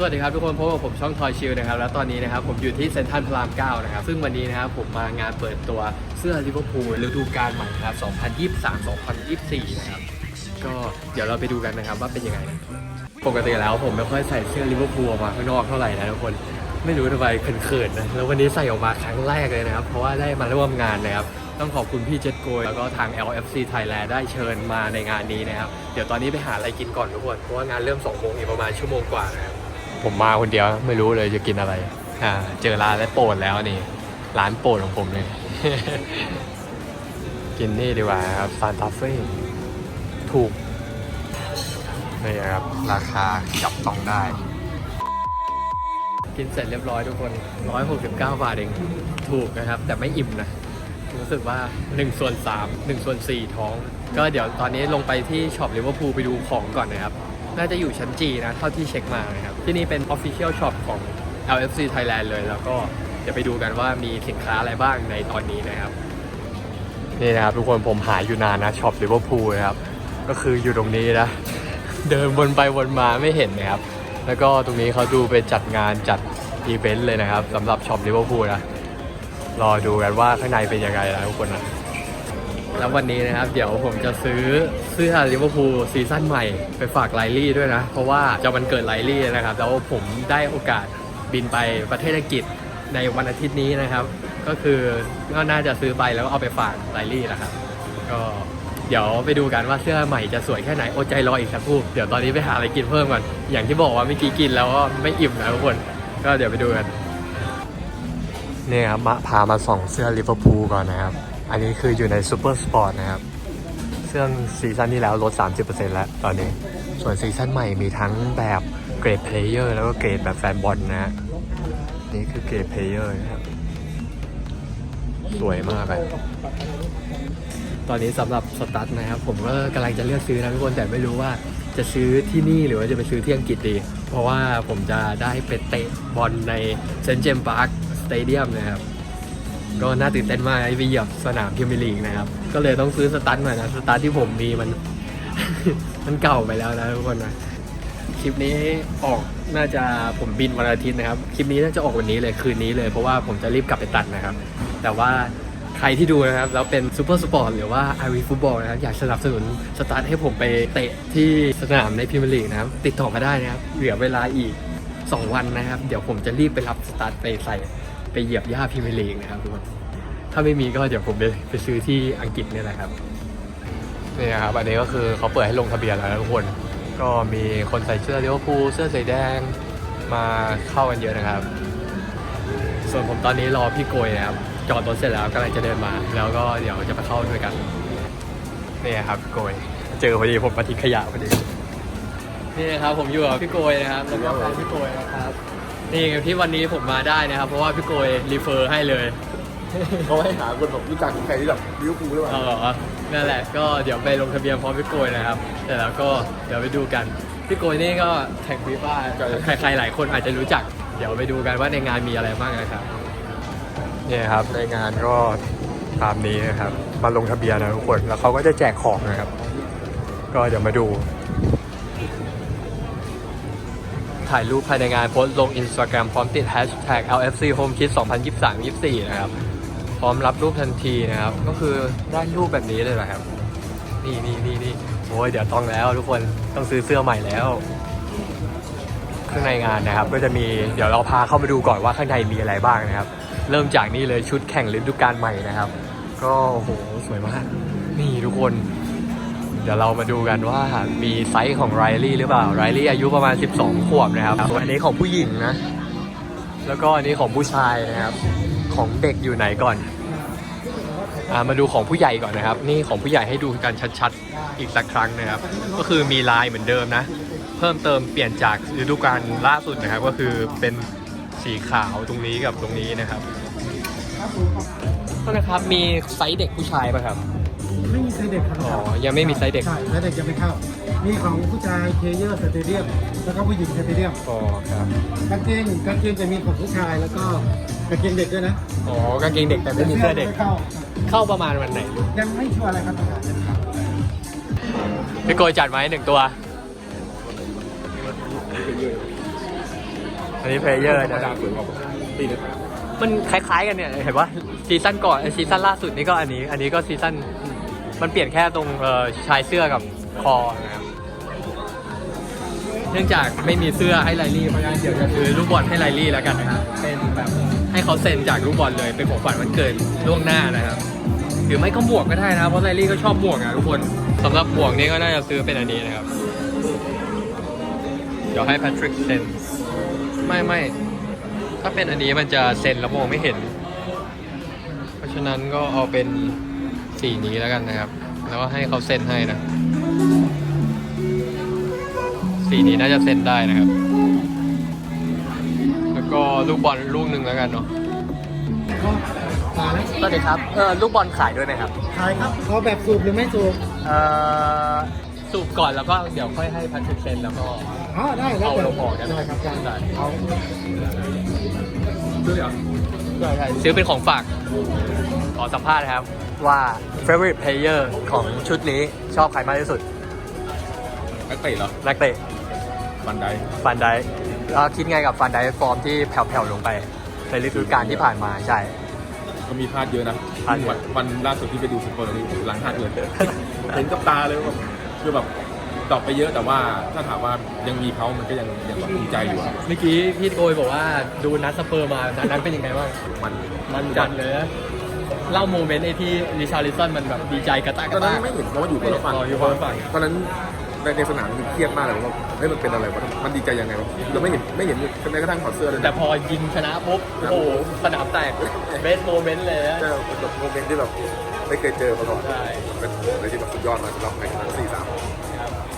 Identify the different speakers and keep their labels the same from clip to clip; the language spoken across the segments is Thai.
Speaker 1: สวัสดีครับทุกคนพบกับผมช่องทอยชิลนะครับแล้วตอนนี้นะครับผมอยู่ที่เซ็นทรัลพระราม9นะครับซึ่งวันนี้นะครับผมมางานเปิดตัวเสื้อลิเวอร์พูลฤดูกาลใหม่นะครับ 2023-2024 นะครับก็เดี๋ยวเราไปดูกันนะครับว่าเป็นยังไง ปกติแล้วผมไม่ค่อยใส่เสื้อลิเวอร์พูลออกมาข้างนอกเท่าไหร่นะทุกคนไม่รู้ทำไมเขินๆนะแล้ววันนี้ใส่ออกมาครั้งแรกเลยนะครับ เพราะว่าได้มาร่วมงานนะครับต้องขอบคุณพี่เจษโกยแล้วก็ทาง LFC Thailand ได้เชิญมาในงานนี้นะครับเดี๋ยวตอนนี้ไปหาอะไรกินก่อนทุกคนเพราะว่างานเริ่ม2โมงอีกประมาณชั่วโมงกว่านะครับ ผมมาคนเดียวไม่รู้เลยจะกินอะไร อ่า เจอร้านและโปรดแล้วนี่ ร้านโปรดของผมเลย กินนี่ดีกว่าครับซานตาเฟ่ถูกนี่ครับ ราคาจับต้องได้ กินเสร็จเรียบร้อยทุกคน 169 บาทเอง ถูกนะครับ แต่ไม่อิ่มนะ รู้สึกว่า 1 ส่วน 3 1 ส่วน 4 ท้อง ก็เดี๋ยวตอนนี้ลงไปที่ช็อปลิเวอร์พูลไปดูของก่อนนะครับ น่าจะอยู่ชั้นจีนะเท่าที่เช็คมานะครับ ที่นี่เป็น Official Shop ของ LFC Thailand เลย แล้วก็เดี๋ยวไปดูกันว่ามีสินค้าอะไรบ้างในตอนนี้นะครับ นี่นะครับ ทุกคนผมหาอยู่นานนะช็อปลิเวอร์พูลนะครับ ก็คืออยู่ตรงนี้นะ เดินวนไปวนมาไม่เห็นนะครับ แล้วก็ตรงนี้เขาดูไปจัดงานจัดอีเวนต์เลยนะครับสำหรับช็อปลิเวอร์พูลนะรอดูกันว่าข้างในเป็นยังไงนะทุกคนนะ แล้ววันนี้นะครับ เดี๋ยวผมจะซื้อเสื้อลิเวอร์พูลซีซั่นใหม่ไปฝากไลลี่ด้วยนะ เพราะว่าจะวันเกิดไลลี่นะครับ แล้วผมได้โอกาสบินไปประเทศอังกฤษในวันอาทิตย์นี้นะครับ ก็คือก็น่าจะซื้อไปแล้วเอาไปฝากไลลี่นะครับ ก็เดี๋ยวไปดูกันว่าเสื้อใหม่จะสวยแค่ไหนอดใจรออีกสักครู่เดี๋ยวตอนนี้ไปหาอะไรกินเพิ่มก่อนอย่างที่บอกว่าเมื่อกี้กินแล้วก็ไม่อิ่มนะทุกคน ก็เดี๋ยวไปดูกันเนี่ยครับมาพามาส่องเสื้อลิเวอร์พูลก่อนนะครับ อันนี้คืออยู่ในซูเปอร์สปอร์ตนะครับเสื้อซีซั่นที่แล้วลด 30%แล้วตอนนี้ ส่วนซีซั่นใหม่มีทั้งแบบเกรดเพลเยอร์แล้วก็เกรดแบบแฟนบอลนะฮะนี่คือเกรดเพลเยอร์นะครับ สวยมากเลยตอนนี้สำหรับสตั๊ดนะครับผมก็กำลังจะเลือกซื้อนะทุกคนแต่ไม่รู้ว่าจะซื้อที่นี่หรือว่าจะไปซื้อที่อังกฤษดี เพราะว่าผมจะได้ไปเตะบอลในเซนต์เจมส์พาร์คสเตเดียมนะครับ ก็น่าตื่นเต้นมากไปเหยียบสนามพรีเมียร์ลีกนะครับ ก็เลยต้องซื้อสตั๊ดหน่อยนะสตั๊ดที่ผมมีมัน มันเก่าไปแล้วนะทุกคนนะคลิปนี้ออกน่าจะผมบินวันอาทิตย์นะครับ คลิปนี้น่าจะออกวันนี้เลยคืนนี้เลยเพราะว่าผมจะรีบกลับไปตัดนะครับ แต่ว่าใครที่ดูนะครับแล้วเป็นซูเปอร์สปอร์ตหรือว่าไอวีฟุตบอลนะครับอยากสนับสนุนสตาร์ทให้ผมไปเตะที่สนามในพรีเมียร์ลีกนะครับ ติดต่อมาได้นะครับ เหลือเวลาอีก 2 วันนะครับ เดี๋ยวผมจะรีบไปรับสตาร์ทไปใส่ ไปเหยียบหญ้าพรีเมียร์ลีกนะครับทุกคนถ้าไม่มีก็เดี๋ยวผมไปไปซื้อที่อังกฤษเนี่ยแหละครับนี่นะครับอันนี้ก็คือเขาเปิดให้ลงทะเบียนแล้วนะทุกคน ก็มีคนใส่เสื้อลิเวอร์พูลเสื้อสีแดงมาเข้ากันเยอะนะครับ ส่วนผมตอนนี้รอพี่โกยนะครับจอดรถเสร็จแล้วกำลังจะเดินมา แล้วก็เดี๋ยวจะไปเข้าด้วยกันนี่ครับพี่โกยเจอพอดีผมมาทิ้งขยะพอดีนี่นะครับผมอยู่กับพี่โกยนะครับแล้วก็ของพี่โกยนะครับ นี่ไงที่วันนี้ผมมาได้นะครับ เพราะว่าพี่โกยรีเฟอร์ให้เลย
Speaker 2: เขาให้หาคนแบบรู้จักใครที่แบบลิเวอร์พูลหรือเปล่า
Speaker 1: เอาเหรอนั่นแหละก็เดี๋ยวไปลงทะเบียนพร้อมพี่โกยนะครับ แต่แล้วก็เดี๋ยวไปดูกัน พี่โกยนี่ก็แข่งฟีฟ่าใครๆหลายคนอาจจะรู้จัก เดี๋ยวไปดูกันว่าในงานมีอะไรบ้างนะครับเนี่ยครับในงานก็ตามนี้นะครับ มาลงทะเบียนนะทุกคน แล้วเขาก็จะแจกของนะครับ ก็เดี๋ยวมาดู ถ่ายรูปภายในงานโพสต์ลง Instagram พร้อมติด Hashtag LFC Home Kit 2023-24 นะครับ พร้อมรับรูปทันทีนะครับ ก็คือได้รูปแบบนี้เลยเหรอครับ นี่นี่นี่นี่โอ้ยเดี๋ยวต้องแล้วทุกคนต้องซื้อเสื้อใหม่แล้ว ข้างในงานนะครับ ก็จะมีเดี๋ยวเราพาเข้าไปดูก่อนว่าข้างในมีอะไรบ้างนะครับ เริ่มจากนี่เลยชุดแข่งฤดูกาลใหม่นะครับ ก็โอ้โหสวยมาก นี่ทุกคน ดี๋ยวเรามาดูกันว่ามีไซส์ของไรลี่หรือเปล่าไรลี่อายุประมาณ 12 ขวบนะครับ อันนี้ของผู้หญิงนะ แล้วก็อันนี้ของผู้ชายนะครับ ของเด็กอยู่ไหนก่อนอามาดูของผู้ใหญ่ก่อนนะครับ นี่ของผู้ใหญ่ให้ดูกันชัดๆ อีกสักครั้งนะครับ ก็คือมีลายเหมือนเดิมนะ เพิ่มเติมเปลี่ยนจากฤดูกาลล่าสุดนะครับ ก็คือเป็นสีขาวตรงนี้กับตรงนี้นะครับก็นะครับมีไซส์เด็กผู้ชายป่ะครับ
Speaker 3: ไม่มีไซส์เด็กครับ
Speaker 1: อ๋อยังไม่มีไซส์เด็ก
Speaker 3: ใช่ไซส์เด็กยังไม่เข้า มีของผู้ชายเคเยอร์สเตเดียมแล้วก็ผู้หญิงสเตเดียม
Speaker 1: อ๋อครับ
Speaker 3: กางเกงกางเกงจะมีของผู้ชายแล้วก็กางเกงเด็กด้วยนะ
Speaker 1: อ๋อกางเกงเด็กแต่ไม่มีเสื้อเด็ก
Speaker 3: ไม่เข้า
Speaker 1: เข้าประมาณวันไหน
Speaker 3: ยังไม่ชัวร์อะไรครับ
Speaker 1: พี่โกยจัดไว้หนึ่งตัวนนี้เพลเยอร์
Speaker 2: ธรรม
Speaker 1: นะ
Speaker 2: ดาสวยกว่าปีนึง
Speaker 1: มันคล้ายๆกันเนี่ยเห็นว่าซีซั่นก่อนไอ้ซีซั่นล่าสุดนี่ก็อันนี้ อันนี้ก็ซีซั่น มันเปลี่ยนแค่ตรงชายเสื้อกับคอนะครับเนื่องจากไม่มีเสื้อให้ไลลี่เพราะฉะนั้นเดี๋ยวจะซื้อลูกบอลให้ไลลี่แล้วกันนะครับเป็นแบบให้เขาเซ็นจากลูกบอลเลยเป็นของขวัญวันเกิดล่วงหน้านะครับ หรือไม่ก็หมวกก็ได้นะเพราะไลลี่ก็ชอบหมวกอะทุกคนสำหรับหมวกนี้ก็น่าจะซื้อเป็นอันนี้นะครับ เดี๋ยวให้แพทริกเซ็นไม่ไม่ถ้าเป็นอันนี้มันจะเซ็นแล้วมองไม่เห็น เพราะฉะนั้นก็เอาเป็น สีนี้แล้วกันนะครับ แล้วก็ให้เขาเซ็นให้นะ สีนี้น่าจะเซ็นได้นะครับ แล้วก็ลูกบอลลูกหนึ่งแล้วกันเนาะ
Speaker 3: ก็มาแล้ว
Speaker 1: สวัสดีครับ เออลูกบอลขายด้วยไหมครับ
Speaker 3: ขายครับเอาแบบสูบหรือไม่สูบ
Speaker 1: เออสูบก่อนแล้วก็เดี๋ยวค่อยให้แพทริกเซ็นแล้วก็
Speaker 3: อ๋อได้แล้ว
Speaker 1: เอา
Speaker 3: แต่
Speaker 1: ลงออกกัน
Speaker 3: ได้ครับได้
Speaker 1: ได้
Speaker 3: เอา
Speaker 2: ซื้อเหรอ
Speaker 1: ใช่ใช่ซื้อเป็นของฝากขอสัมภาษณ์นะครับ ว่า favorite player ของชุดนี้ชอบใครมากที่สุด
Speaker 2: นักเตะเหรอ
Speaker 1: นักเตะ
Speaker 2: บันได
Speaker 1: ฟันไดแล้วคิดไงกับฟันไดฟอร์มที่แผ่วๆลงไปในฤดูกาลที่ผ่านมาใช่
Speaker 2: ก็มีพลาดเยอะนะ
Speaker 1: พลาดเยอะ
Speaker 2: วันวันล่าสุดที่ไปดูสุโขทัยนี่ผมล้างพลาดเลย เห็นกับตาเลยว่าแบบคือแบบดรอปไปเยอะแต่ว่าถ้าถามว่ายังมีเขามันก็ยังยังแบบภูมิใจอยู่อะ
Speaker 1: เมื่อกี้พี่โกยบอกว่าดูนัดสเปอร์มานัดนั้นเป็นยังไงบ้าง
Speaker 2: มัน
Speaker 1: มันจัดเลยนะ เล่าโมเมนต์ไอ้ที่ริชาร์ลิสันมันแบบดีใจกระตาก
Speaker 2: ต
Speaker 1: ก
Speaker 2: อน
Speaker 1: ระ
Speaker 2: นั้
Speaker 1: ตานก
Speaker 2: ไม่เห็นเพราะว่าอยู่คนละฝั่ง
Speaker 1: อ๋ออยู่คนละฝั่ง
Speaker 2: ตอนนั้นในในสนามคือเครียดมากเลยว่าเฮ้ยมันเป็นอะไรวะมันดีใจยังไงวะเราไม่เห็นไม่เห็นแม้กระทั่งถอดเสื้อเลย
Speaker 1: แต่พอยิงชนะปุ๊บโอ้โหสนามแตกเบสโมเมนต์เลยนะ
Speaker 2: เจอเป็นแบบโมเมนต์ที่แบบไม่เคยเจอมาก่อน
Speaker 1: ใช่
Speaker 2: เป็นอะไรที่แบบสุดยอดมากสำหรับในครั้งสี่สาม
Speaker 1: ครับ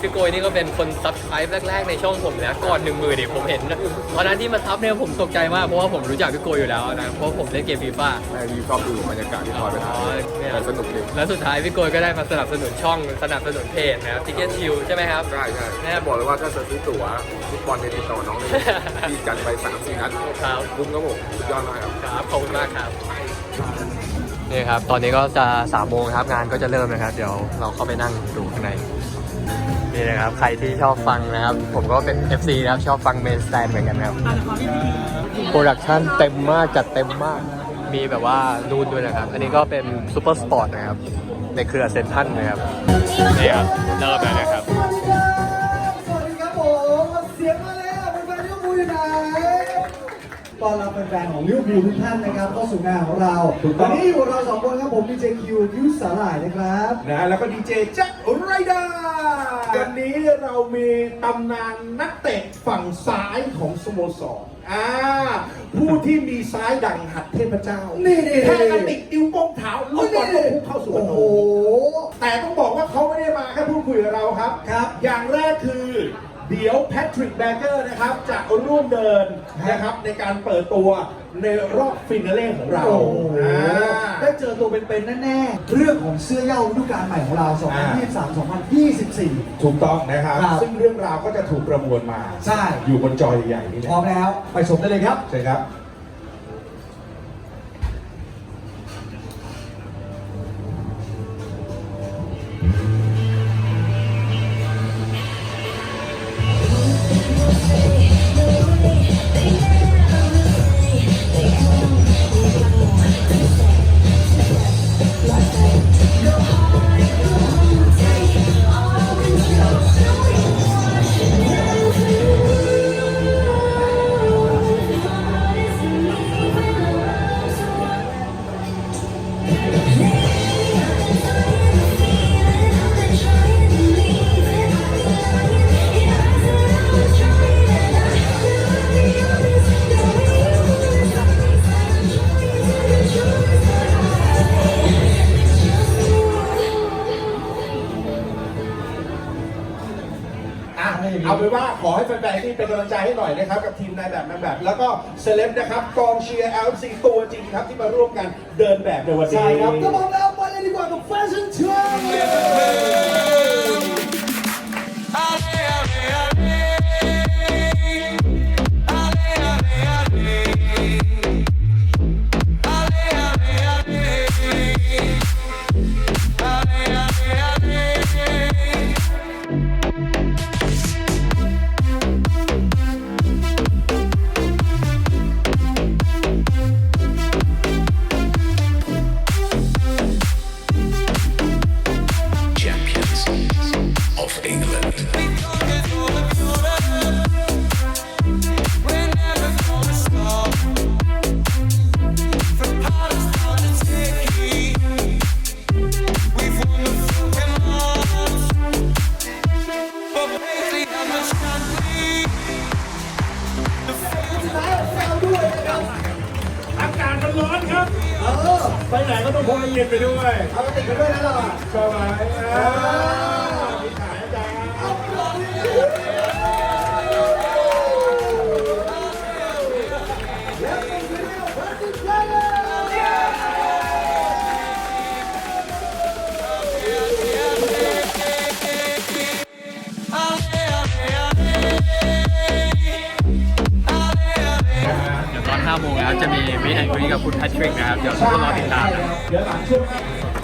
Speaker 1: พี่โกยนี่ก็เป็นคนซับสไครป์แรก ๆ ในช่องผมนะก่อนหนึ่งมือดิผมเห็นตอนนั้นที่มาซับเนี่ยผมตกใจมากเพราะว่าผมรู้จักพี่โกยอยู่แล้วนะเพราะผมเล่นเกมฟีฟ่า
Speaker 2: แม่ที่ชอบดูบรรยากาศที่คอยไปถ่าย
Speaker 1: อ๋อเนี่ย
Speaker 2: มันสนุกดี
Speaker 1: แล้วสุดท้ายพี่โกยก็ได้มาสนับสนุนช่องสนับสนุนเพจนะครับทิกเก็ตชิลใช่ไหมครับ
Speaker 2: ใช่ใช่
Speaker 1: แน่
Speaker 2: บอกเลยว่าถ้าจะซื้อตั๋วฟุตบอลในยติดต่อน้องเลยที่จัดไปสามสี่นัด
Speaker 1: ครับ
Speaker 2: คุ้มครับผมสุดยอดมากครับ
Speaker 1: ครับขอบคุณมากครับนี่ครับตอนนี้ก็จะสามโมงครับงานก็จะเริ่มนะครับ เดี๋ยวเราเข้าไปนั่งดูข้างใน นี่นะครับ ใครที่ชอบฟังนะครับ ผมก็เป็น FC นะครับ ชอบฟังเมนสแตนเหมือนกันนะครับ โปรดักชันเต็มมาก จัดเต็มมาก มีแบบว่านูนด้วยนะครับ อันนี้ก็เป็นซูเปอร์สปอร์ตนะครับ ในเครือเซนทันนะครับ นี่ครับเริ่มแล้วนะครับ
Speaker 4: ตอนรับแฟนๆของลิเวอร์พูลทุกท่านนะครับเข้าสู่งานของเราวันนี้อยู่กับเราสองคนครับผมดีเจคิวพิวสาหร่ายนะครับ
Speaker 3: นะแล้วก็ดีเจแจ็คไรเดอร์วันนี้เรามีตำนานนักเตะฝั่งซ้ายของสโมสรอ่าผู้ที่มีซ้ายดังหัดเทพเจ้า
Speaker 4: นี่นี่
Speaker 3: แค่
Speaker 4: นี่
Speaker 3: กระติกนิ้วโป้งเท้าลูกบอลก็พุ่งเข้าสู่ประ
Speaker 4: โอ้
Speaker 3: ตู
Speaker 4: โห
Speaker 3: แต่ต้องบอกว่าเขาไม่ได้มาแค่พูดคุยกับเราครับ
Speaker 4: ครับ
Speaker 3: อย่างแรกคือ เดี๋ยวแพทริกแบเกอร์นะครับจะร่วมเดินนะครับในการเปิดตัวในรอบฟินาเล่ของเรา
Speaker 4: โอ้โห
Speaker 3: อ่า
Speaker 4: ได้เจอตัวเป็นๆแน่ๆ เรื่องของเสื้อเย้าฤดูกาลใหม่ของเรา2023-2024
Speaker 3: ถูกต้องนะครับ
Speaker 4: ครับ
Speaker 3: ซึ่งเรื่องราวก็จะถูกประมวลมา
Speaker 4: ใช่
Speaker 3: อยู่บนจอใหญ่ๆนี่แห
Speaker 4: พร้อ
Speaker 3: ละ
Speaker 4: มแล้ว ไปชมได้เลยครับ
Speaker 3: ใช่ครับ เซเลบนะครับกองเชียร์ LC ตัวจริงครับที่มาร่วมกันเดินแบบในวันนี้
Speaker 4: ใช่ครับก็พร้อมแล้วไปเลยดีกว่ากับแฟชั่นโชว์
Speaker 3: ไป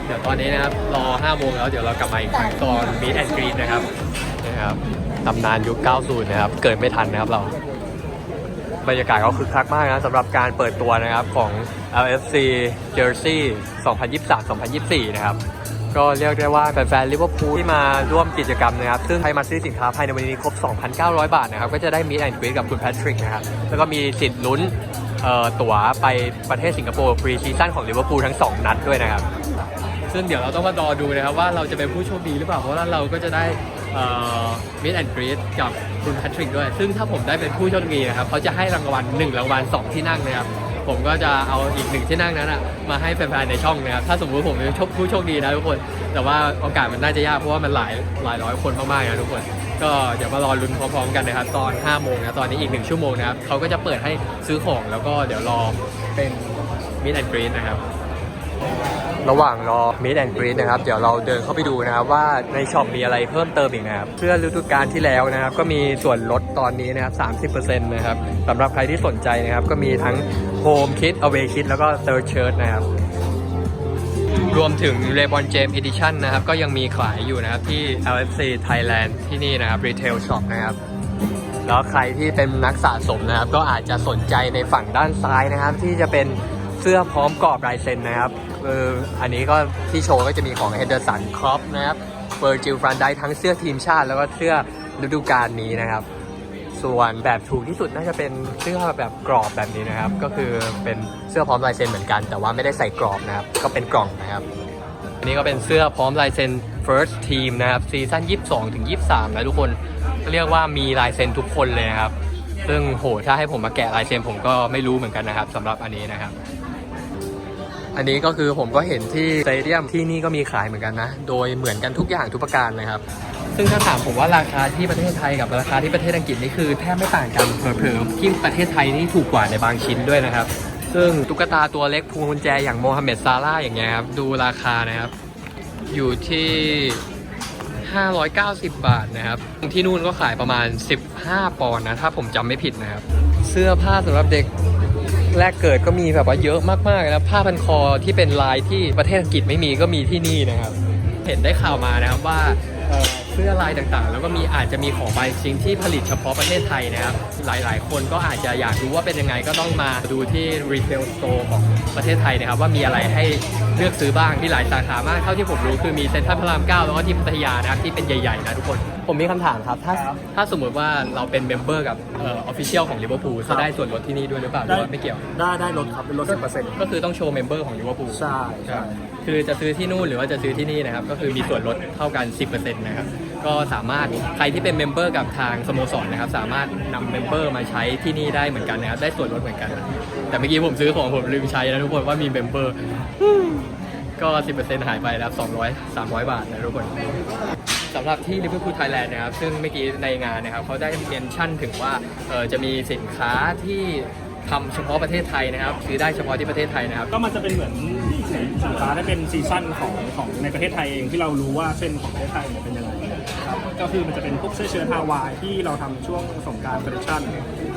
Speaker 1: เดี๋ยวตอนนี้นะครับรอ5โมงแล้วเดี๋ยวเรากลับมาอีกครั้งตอนมิสแอนกรีนะครับนะครับตำนานยุค 90 นะครับ เกิดไม่ทันนะครับเรา บรรยากาศก็คึกคักมากนะสำหรับการเปิดตัวนะครับของ LFC Jersey 2023-2024 นะครับ ก็เรียกได้ว่าแฟนๆลิเวอร์พูลที่มาร่วมกิจกรรมนะครับ ซึ่งใครมาซื้อสินค้าภายในวันนี้ครบ 2,900 บาทนะครับ ก็จะได้มีแอนด์กรีกับคุณแพทริกนะครับ แล้วก็มีสิทธิ์ลุ้นเอ่อตั๋วไปประเทศสิงคโปร์ฟรีซีซั่นของลิเวอร์พูลทั้ง 2 นัดด้วยนะครับ ซึ่งเดี๋ยวเราต้องมารอดูนะครับว่าเราจะเป็นผู้โชคดีหรือเปล่า เพราะว่าเราก็จะได้มิดแอนด์กรีดกับคุณแพทริกด้วย ซึ่งถ้าผมได้เป็นผู้โชคดีนะครับเขาจะให้รางวัล1รางวัล2 ที่นั่งนะครับผมก็จะเอาอีกหนึ่งที่นั่งนั้นอะมาให้แฟนๆในช่องนะครับ ถ้าสมมติผมเป็นผู้โชคดีนะทุกคน แต่ว่าโอกาสมันน่าจะยากเพราะว่ามันหลายหลายร้อยคนมากๆนะทุกคน ก็เดี๋ยวมารอลุ้นพร้อมๆกันนะครับ ตอน5โมงนะตอนนี้อีก 1 ชั่วโมงนะครับเขาก็จะเปิดให้ซื้อของแล้วก็เดี๋ยวรอเป็นมิดแอนด์กรีดนะครับ ระหว่างรอ Meet and Greet นะครับ เดี๋ยวเราเดินเข้าไปดูนะครับ ว่าในช็อปมีอะไรเพิ่มเติมอีกนะครับเพื่อฤดูกาลที่แล้วนะครับ ก็มีส่วนลดตอนนี้นะครับ 30%นะครับสำหรับใครที่สนใจนะครับ ก็มีทั้ง Home Kit Away Kit แล้วก็ Third Shirt นะครับ รวมถึง r a y b o n James Edition นะครับ ก็ยังมีขายอยู่นะครับที่ LFC Thailand ที่นี่นะครับ Retail Shop นะครับแล้วใครที่เป็นนักสะสมนะครับ ก็อาจจะสนใจในฝั่งด้านซ้ายนะครับ ที่จะเป็น สื้อพร้อมกรอบลายเซ็นนะครับเอออันนี้ก็ที่โชว์ก็จะมีของ Henderson c r o p นะครับเ i r ร์จิลฟรันได้ทั้งเสื้อทีมชาติ แล้วก็เสื้อฤดูกาลนี้นะครับ ส่วนแบบถูกที่สุดน่าจะเป็นเสื้อแบบกรอบแบบนี้นะครับ ก็คือเป็นเสื้อพร้อมลายเซ็นเหมือนกัน แต่ว่าไม่ได้ใส่กรอบนะครับ ก็เป็นกล่องนะครับอันนี้ก็เป็นเสื้อพร้อมลายเซ็น first team นะครับซีซั่น22ถึง23นะทุกคนเรียกว่ามีลายเซ็นทุกคนเลยนะครับ ซึ่งโหถ้าให้ผมมาแกะลายเซ็นผมก็ไม่รู้เหมือนกันนะครับสำหรับอันนี้นะครับ อันนี้ก็คือผมก็เห็นที่สเตเดียมที่นี่ก็มีขายเหมือนกันนะ โดยเหมือนกันทุกอย่างทุกประการเลยครับ ซึ่งถ้าถามผมว่าราคาที่ประเทศไทยกับราคาที่ประเทศอังกฤษนี่คือแทบไม่ต่างกันเผลอๆที่ประเทศไทยนี่ถูกกว่าในบางชิ้นด้วยนะครับ ซึ่งตุ๊กตาตัวเล็กพวงกุญแจอย่างโมฮัมเหม็ดซาร่าห์อย่างเงี้ยครับดูราคานะครับ อยู่ที่ 590 บาทนะครับที่นู่นก็ขายประมาณ 15 ปอนด์นะถ้าผมจำไม่ผิดนะครับ เสื้อผ้าสำหรับเด็ก แรกเกิดก็มีแบบว่าเยอะมากๆนะผ้าพันคอที่เป็นลายที่ประเทศอังกฤษไม่มีก็มีที่นี่นะครับ เห็นได้ข่าวมานะครับว่า เอ่อเสื้อลายต่างๆ แล้วก็มีอาจจะมีของบางชิ้นที่ผลิตเฉพาะประเทศไทยนะครับ หลายๆ คนก็อาจจะอยากรู้ว่าเป็นยังไงก็ต้องมาดูที่รีเทลสโตร์ของประเทศไทยนะครับ ว่ามีอะไรให้เลือกซื้อบ้างที่หลายสาขามากเท่าที่ผมรู้คือมีเซ็นทรัลพระรามเก้าแล้วก็ที่พัทยานะครับที่เป็นใหญ่ๆนะทุกคน ผมมีคำถามครับถ้าถ้าสมมติว่าเราเป็นเมมเบอร์กับเอ่อออฟฟิเชียลของลิเวอร์พูลจะได้ส่วนลดที่นี่ด้วยหรือเปล่าหรือว่าไม่เกี่ยว
Speaker 2: ได้ได้ลดครับเป็นลดสิบเปอร์เซ็นต์
Speaker 1: ก็คือต้องโชว์เมมเบอร์ของลิเวอร์พูล
Speaker 2: ใช่ใช่
Speaker 1: คือจะซื้อที่นู่นหรือว่าจะซื้อที่นี่นะครับ ก็คือมีส่วนลดเท่ากัน 10%นะครับ ก็สามารถใครที่เป็นเมมเบอร์กับทางสโมสรนะครับ สามารถนำเมมเบอร์มาใช้ที่นี่ได้เหมือนกันนะครับ ได้ส่วนลดเหมือนกัน แต่เมื่อกี้ผมซื้อของผมลืมใช้นะทุกคนว่ามีเมมเบอร์ ก็ 10%หายไปแล้ว200 300 บาทนะทุกคนสำหรับที่ Liverpool Thailand นะครับ ซึ่งเมื่อกี้ในงานนะครับเขาได้เมนชั่นถึงว่าจะมีสินค้าที่ทำเฉพาะประเทศไทยนะครับ ซื้อได้เฉพาะที่ประเทศไทยนะครับ
Speaker 5: ก็มันจะเป็นเหมือน สินค้าที่เป็นซีซั่นของของในประเทศไทยเองที่เรารู้ว่าเส้นของประเทศไทยเนี่ยเป็นยังไงครับก็คือมันจะเป็นพวกเสื้อเชิ้ตฮาวายที่เราทำช่วงสงกรารคอลเลคชั่น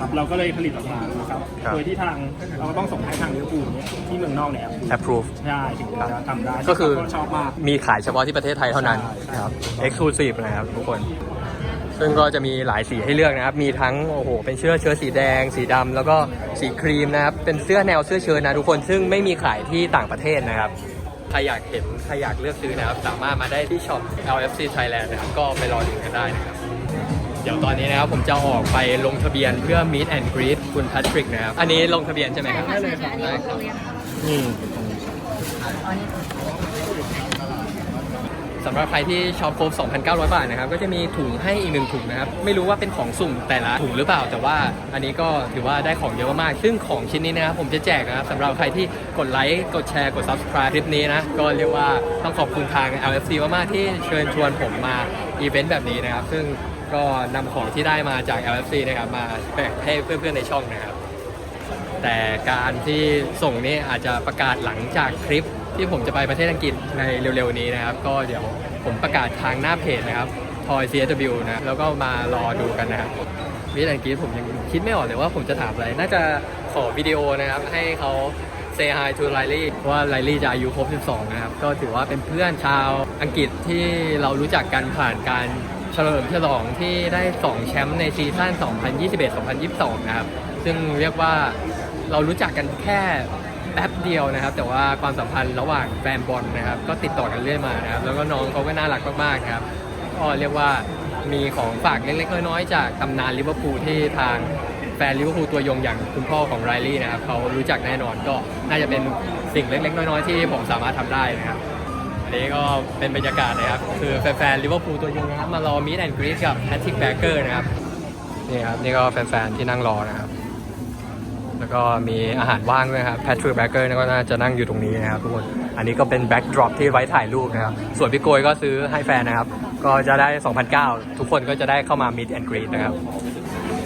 Speaker 5: ครับเราก็เลยผลิตออกมานะครับ
Speaker 1: ครับ
Speaker 5: โดยที่ทางเราก็ต้องส่งให้ทางลิเวอร์พูลเนี่ยที่เมืองนอกเนี่ย
Speaker 1: approve
Speaker 5: ใช่ถึงจะทำได้
Speaker 1: ก็คือ
Speaker 5: ซึ่งเขาชอบมาก
Speaker 1: มีขายเฉพาะที่ประเทศไทยเท่านั้น
Speaker 5: ใช่
Speaker 1: ครับ exclusive นะครับทุกคน ซึ่งก็จะมีหลายสีให้เลือกนะครับ มีทั้งโอ้โห เป็นเสื้อเชิ้ตสีแดง สีดำแล้วก็สีครีมนะครับ เป็นเสื้อแนวเสื้อเชิ้ตนะทุกคน ซึ่งไม่มีขายที่ต่างประเทศนะครับ ใครอยากเห็น ใครอยากเลือกซื้อนะครับ สามารถมาได้ที่ช็อป LFC Thailand นะครับ ก็ไปรอดูกันได้นะครับ เดี๋ยวตอนนี้นะครับผมจะออกไปลงทะเบียนเพื่อ Meet and Greet คุณแพทริกนะครับ อันนี้ลงทะเบียนใช่ไหมครับ
Speaker 6: ใช่ค่ะใช่ค่ะอันนี้
Speaker 1: ได้ครับ
Speaker 6: เราเรียน
Speaker 5: นี่
Speaker 6: อ๋อนี่
Speaker 1: สำหรับใครที่ช็อปครบ 2,900 บาทนะครับ ก็จะมีถุงให้อีกหนึ่งถุงนะครับ ไม่รู้ว่าเป็นของสุ่มแต่ละถุงหรือเปล่า แต่ว่าอันนี้ก็ถือว่าได้ของเยอะมาก ซึ่งของชิ้นนี้นะครับผมจะแจกนะครับสำหรับใครที่กดไลค์ กดแชร์ กด subscribe คลิปนี้นะ ก็เรียกว่าต้องขอบคุณทาง LFC มากๆที่เชิญชวนผมมาอีเวนต์แบบนี้นะครับ ซึ่งก็นำของที่ได้มาจาก LFC นะครับมาแบ่งให้เพื่อนๆในช่องนะครับ แต่การที่ส่งนี่อาจจะประกาศหลังจากคลิป ที่ผมจะไปประเทศอังกฤษในเร็วๆนี้นะครับ ก็เดี๋ยวผมประกาศทางหน้าเพจนะครับ Toy CSW นะ แล้วก็มารอดูกันนะครับวิธีอังกฤษผมยังคิดไม่ออกเลยว่าผมจะถามอะไร น่าจะขอวิดีโอนะครับ ให้เขา say hi to Riley ว่า Riley จะอายุครบ 12 นะครับ ก็ถือว่าเป็นเพื่อนชาวอังกฤษที่เรารู้จักกันผ่านการเฉลิมฉลองที่ได้ 2 แชมป์ในซีซั่น 2021-2022 นะครับ ซึ่งเรียกว่าเรารู้จักกันแค่ แป๊บเดียวนะครับ แต่ว่าความสัมพันธ์ระหว่างแฟนบอลนะครับ ก็ติดต่อกันเรื่อยมานะครับ แล้วก็น้องเขาก็น่ารักมากๆครับก็เรียกว่ามีของฝากเล็กๆน้อยๆจากตำนานลิเวอร์พูลที่ทางแฟนลิเวอร์พูลตัวยงอย่างคุณพ่อของไรลี่นะครับเขารู้จักแน่นอนก็น่าจะเป็นสิ่งเล็กๆน้อยๆที่ผมสามารถทำได้นะครับอันนี้ก็เป็นบรรยากาศนะครับคือแฟนๆลิเวอร์พูลตัวยงนะครับมารอมีดแอนด์กรีซกับแพทริกแบเกอร์นะครับนี่ครับนี่ก็แฟนๆที่นั่งรอนะครับ แล้วก็มีอาหารว่างด้วยครับแพทริกแบ็กเกอร์ก็น่าจะนั่งอยู่ตรงนี้นะครับทุกคน อันนี้ก็เป็นแบ็กดรอปที่ไว้ถ่ายรูปนะครับ ส่วนพี่โกยก็ซื้อให้แฟนนะครับ ก็จะได้ 2,009 ทุกคนก็จะได้เข้ามา Meet and Greet นะครับ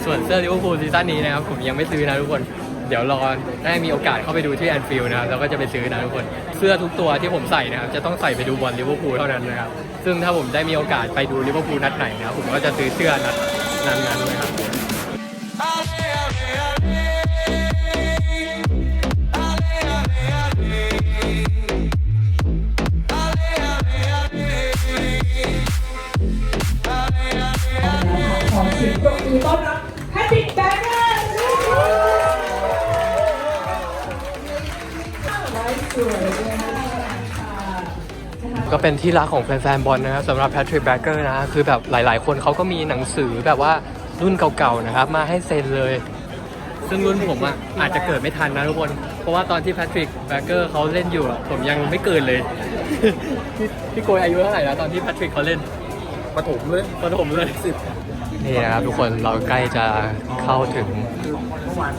Speaker 1: ส่วนเสื้อลิเวอร์พูลซีซั่นนี้นะครับ ผมยังไม่ซื้อนะทุกคน เดี๋ยวรอได้มีโอกาสเข้าไปดูที่แอนฟิลด์นะครับแล้วก็จะไปซื้อนะทุกคน เสื้อทุกตัวที่ผมใส่นะครับจะต้องใส่ไปดูบอลลิเวอร์พูลเท่านั้นนะครับ ซึ่งถ้าผมได้มีโอกาสไปดูลิเวอร์พูลนัดไหนนะครับผมก็จะซื้อเสื้อนัดนั้นๆนะครับ
Speaker 6: ปรบมือต้อนรับแพทริกแบงเกอร์ไว้สวยเลยนะคะ
Speaker 1: ก็เป็นที่รักของแฟนๆบอลนะครับสำหรับแพทริกแบเกอร์นะคือแบบหลายๆ คนเขาก็มีหนังสือแบบว่ารุ่นเก่าๆนะครับ มาให้เซ็นเลย ซึ่งรุ่นผมอะอาจจะเกิดไม่ทันนะทุกคน เพราะว่าตอนที่แพทริกแบเกอร์เขาเล่นอยู่อะผมยังไม่เกิดเลยพี่พี่โกยอายุเท่าไหร่แล้วตอนที่แพทริกเขาเล่น
Speaker 2: ปฐมเลย
Speaker 1: ประถมเลยสิบ นี่นะครับทุกคนเราใกล้จะเข้าถึง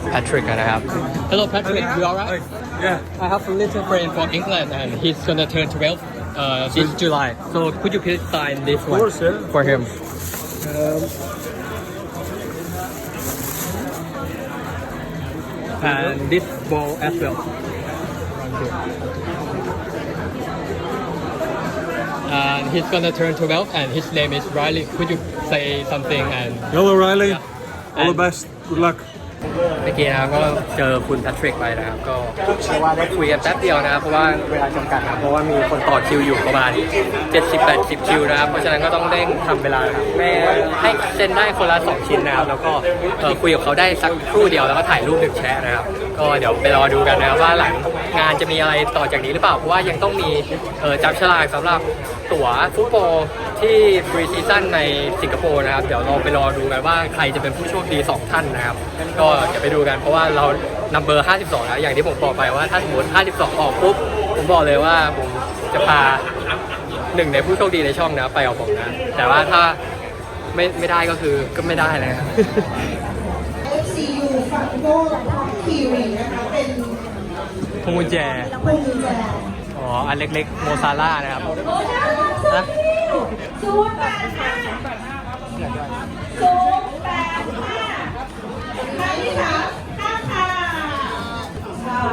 Speaker 1: แพทริกแล้วนะครับ Hello Patrick you alright
Speaker 2: yeah
Speaker 1: I have a little friend from England and he's gonna turn 12 uh, this July. So could you please sign this one
Speaker 2: course, yeah.
Speaker 1: for him? and this ball as well. And he's gonna turn 12 and his name is Riley. Could you say something and
Speaker 7: Hello, Riley.
Speaker 1: Yeah.
Speaker 7: All
Speaker 1: And-
Speaker 7: the best. Good luck.
Speaker 1: เมื่อกี้นะครับก็เจอคุณแพทริกไปนะครับก็เชื่อว่าได้คุยกันแป๊บเดียวนะครับเพราะว่าเวลาจำกัดนะครับเพราะว่ามีคนต่อคิวอยู่ประมาณ 70-80 คิวนะครับเพราะฉะนั้นก็ต้องเร่งทำเวลานะครับไม่ให้เซ็นได้คนละ 2 ชิ้นนะครับแล้วก็เอ่อคุยกับเขาได้สักครู่เดียวแล้วก็ถ่ายรูปหนึ่งแชะนะครับ ก็เดี๋ยวไปรอดูกันนะครับว่าหลังงานจะมีอะไรต่อจากนี้หรือเปล่า เพราะว่ายังต้องมีเอ่อจับฉลากสำหรับตั๋วฟุตบอลที่ฟรีซีซั่นในสิงคโปร์นะครับ เดี๋ยวเราไปรอดูกันว่าใครจะเป็นผู้โชคดี2ท่านนะครับ ก็เดี๋ยวไปดูกันเพราะว่าเรานัมเบอร์ 52 แล้วอย่างที่ผมบอกไปว่าถ้าสมมติ 52 ออกปุ๊บผมบอกเลยว่าผมจะพาหนึ่งในผู้โชคดีในช่องนะไปกับผมนะ แต่ว่าถ้าไม่ไม่ได้ก็คือก็ไม่ได้เลยครับ
Speaker 6: FCU ฝั่งโก้ ท็อปทีวีนะคะเป็น
Speaker 1: พวงกุญแจ
Speaker 6: พวงกุญแจ
Speaker 1: อ๋อ อันเล็กๆ โมซาร่านะครับนะ
Speaker 6: ศูนย์แปดห้าศูนย์แปดห้าครั้งที่สามห้าค่ะ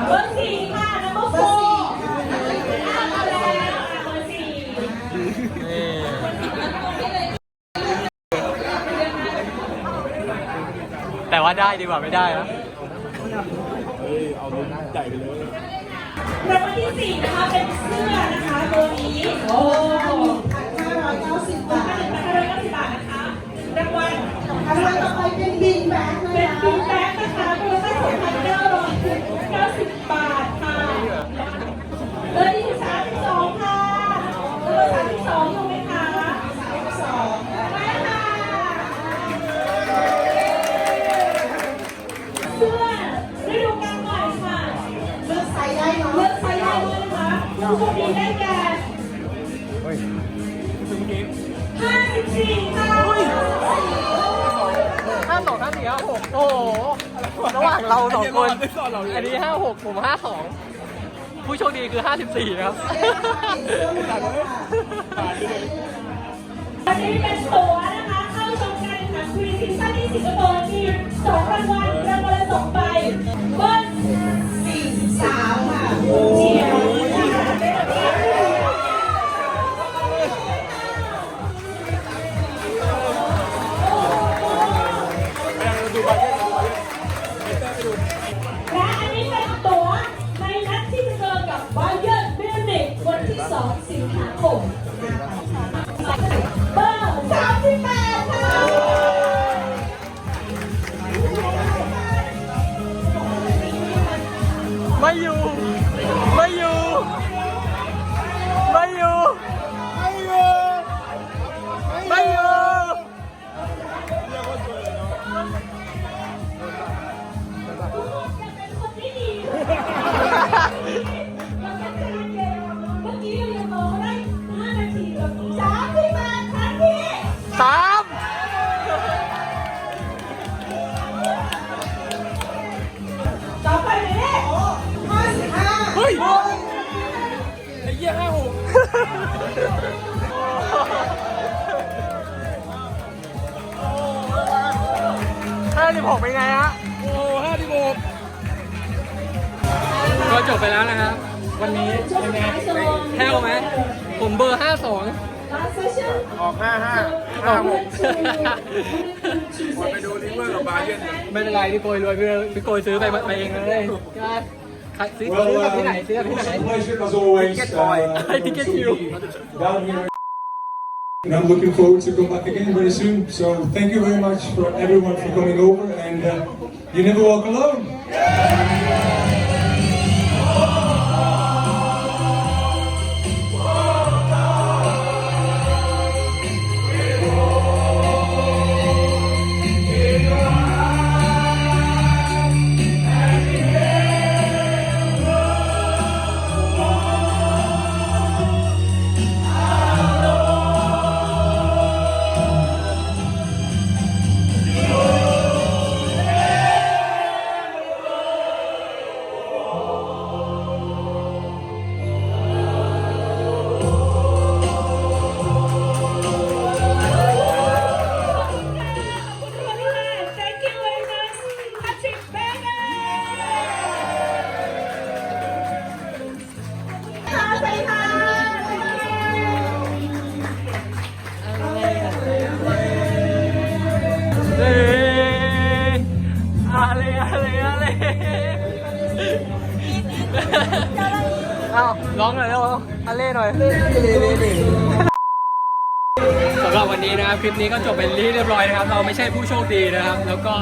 Speaker 6: เบอร์สี่ค่ะนัมเบอร์โฟร์ห้ามาแล้วเบอร์สี่
Speaker 1: แต่ว่าได้ดีกว่าไม่ได้นะ
Speaker 6: รางวัลที่สี่นะคะเป็นเสื้อนะคะตัวนี้โอ้พันห้าร้อยเก้าสิบบาทพันห้าร้อยเก้าสิบบาทนะคะรางวัลรางวัลต่อไปเป็นบินแบ็กนะคะเป็นบินแบ็ก ผู้โชคดีได้แก่ห้าสิบสี่ค่ะห้าส
Speaker 1: องห้าสี่ห้าหกโอ้โห ระหว่างเราสองคน
Speaker 2: อัน
Speaker 1: นี้ห้าหกผมห้าสองผู้โชคดีคือห้าสิบสี่นะครับ
Speaker 6: วันนี้เป็นตัวนะคะ เข้าชมการแข่งขันพรีซีซั่นที่สิงคโปร์ ไปดูลิ
Speaker 2: เว
Speaker 1: อร์
Speaker 2: กับบาเยิร์นกัน
Speaker 1: ไม่เป็นไรพี่โกยรวยพี่พี่โกยซื้อไปไปเองเลยก็ขายซื้อซื้อกับที่ไหนซื้อกับที่ไหน
Speaker 7: pleasure as always. Uh,
Speaker 1: I think it's you.
Speaker 7: down here. And I'm looking forward to come back again very soon. So thank you very much for everyone for coming over, and uh, you never walk alone.
Speaker 1: นะครับคลิปนี้ก็จบเป็นที่เรียบร้อยนะครับ เราไม่ใช่ผู้โชคดีนะครับ แล้วก็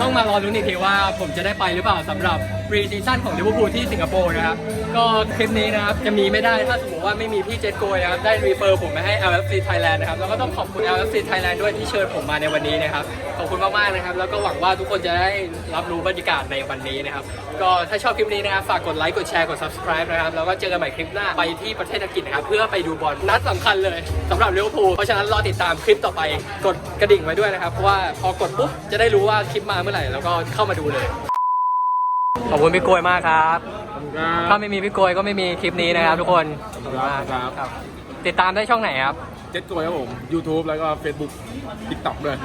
Speaker 1: ต้องมารอรุ้นอีกทีว่าผมจะได้ไปหรือเปล่าสำหรับ รีซีซั่นของลิเวอร์พูลที่สิงคโปร์นะครับ ก็คลิปนี้นะครับ จะมีไม่ได้ถ้าสมมติว่าไม่มีพี่เจษโกยนะครับ ได้รีเฟอร์ผมมาให้ LFC Thailand นะครับ แล้วก็ต้องขอบคุณ LFC Thailand ด้วยที่เชิญผมมาในวันนี้นะครับ ขอบคุณมากๆนะครับ แล้วก็หวังว่าทุกคนจะได้รับรู้บรรยากาศในวันนี้นะครับ ก็ถ้าชอบคลิปนี้นะครับฝากกดไลค์กดแชร์กด subscribe นะครับแล้วก็เจอกันใหม่คลิปหน้าไปที่ประเทศอังกฤษนะครับเพื่อไปดูบอลนัดสำคัญเลยสำหรับลิเวอร์พูลเพราะฉะนั้นรอติดตามคลิปต่อไปกดกระดิ่งไว้ด้วยนะครับเพราะว่าพอกดปุ๊บจะได้รู้ว่าคลิปมาเมื่อไหร่แล้วก็เข้ามาดูเลย ขอบคุณพี่โกยมากครับถ้าไม่มีพี่โกยก็ไม่มีคลิปนี้นะครับ ทุกคนขอบคุณมาก
Speaker 2: ครับ
Speaker 1: ครับ ติดตามได้ช่องไหนครับ
Speaker 2: เจ็ดตัวครับผม YouTube แล้วก็ Facebook TikTok ด้วย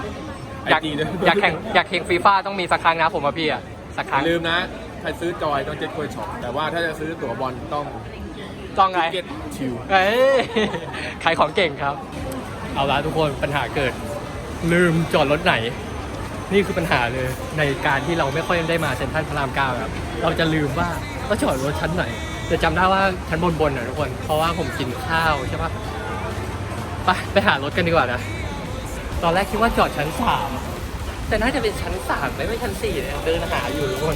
Speaker 2: ไอ
Speaker 1: อยาก
Speaker 2: จีด้วย
Speaker 1: อยากแข่งอยากแข่งฟีฟ่าต้องมีสักครั้งนะผมว่าพี่อะสักค
Speaker 2: อ
Speaker 1: รั้ง
Speaker 2: ย่าลืมนะ ใครซื้อจอยต้องเจ็ดกล้วยช็อปแต่ว่าถ้าจะซื้อตั๋วบอลต้อง
Speaker 1: ต้องไง
Speaker 2: เก็ตชิว
Speaker 1: เอ้ยขายของเก่งครับ เอาละทุกคนปัญหาเกิด ลืมจอดรถไหน นี่คือปัญหาเลยในการที่เราไม่ค่อยได้มาเซ็นทรัลพระรามเก้าครับ เราจะลืมว่าเราจอดรถชั้นไหนจะจำได้ว่าชั้นบนบนนะทุกคน เพราะว่าผมกินข้าวใช่ปะไปไปหารถกันดีกว่านะ ตอนแรกคิดว่าจอดชั้นสามแต่น่าจะเป็นชั้นสามไม่ใช่ชั้นสี่เยเดินหาอยู่ทุกคน